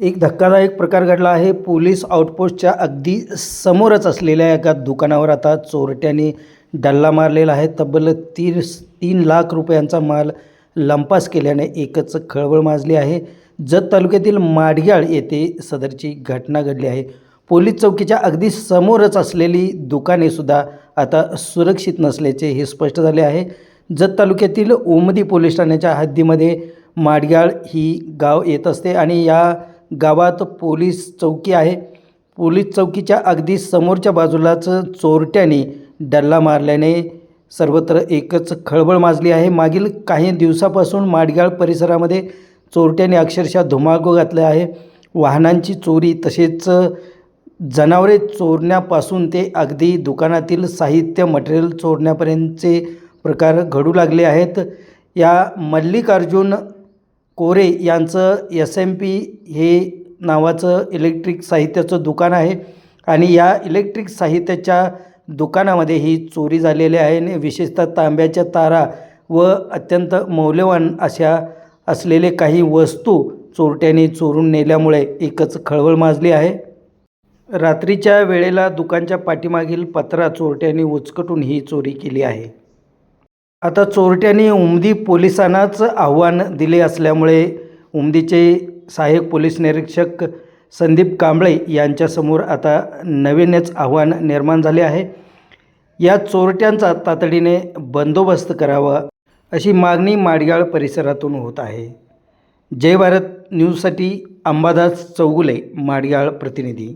एक धक्कादायक प्रकार घडला आहे. पोलीस आउटपोस्टच्या अगदी समोरच असलेल्या एका दुकानावर आता चोरट्यांनी डल्ला मारलेला आहे. तब्बल तीन तीन लाख रुपयांचा माल लंपास केल्याने एकच खळबळ माजली आहे. जत तालुक्यातील माडग्याळ येथे सदरची घटना घडली आहे. पोलीस चौकीच्या अगदी समोरच असलेली दुकानेसुद्धा आता सुरक्षित नसल्याचे हे स्पष्ट झाले आहे. जत तालुक्यातील ओमदी पोलीस ठाण्याच्या हद्दीमध्ये माडग्याळ ही गाव येत असते आणि या गावात पोलीस चौकी आहे. पोलीस चौकीच्या अगदी समोरच्या बाजूलाच चोरट्याने डल्ला मारल्याने सर्वत्र एकच खळबळ माजली आहे. मागील काही दिवसापासून माडगाळ परिसरामध्ये चोरट्याने अक्षरशः धुमाकू घातला आहे. वाहनांची चोरी तसेच जनावरे चोरण्यापासून ते अगदी दुकानातील साहित्य मटेरियल चोरण्यापर्यंतचे प्रकार घडू लागले आहेत. या मल्लिकार्जुन कोरे यांचं एस एम पी हे नावाचं इलेक्ट्रिक साहित्याचं दुकान आहे. आणि या इलेक्ट्रिक साहित्याच्या दुकानामध्ये ही चोरी झालेली आहे आणि विशेषतः तांब्याच्या तारा व अत्यंत मौल्यवान अशा असलेले काही वस्तू चोरट्याने चोरून नेल्यामुळे एकच खळबळ माजली आहे. रात्रीच्या वेळेला दुकानच्या पाठीमागील पत्रा चोरट्याने उचकटून ही चोरी केली आहे. आता चोरट्यांनी उमदी पोलिसांनाच आव्हान दिले असल्यामुळे उमदीचे सहाय्यक पोलीस निरीक्षक संदीप कांबळे यांच्यासमोर आता नवीनच आव्हान निर्माण झाले आहे. या चोरट्यांचा तातडीने बंदोबस्त करावा अशी मागणी माडगाळ परिसरातून होत आहे. जय भारत न्यूजसाठी अंबादास चौगुले माडगाळ प्रतिनिधी.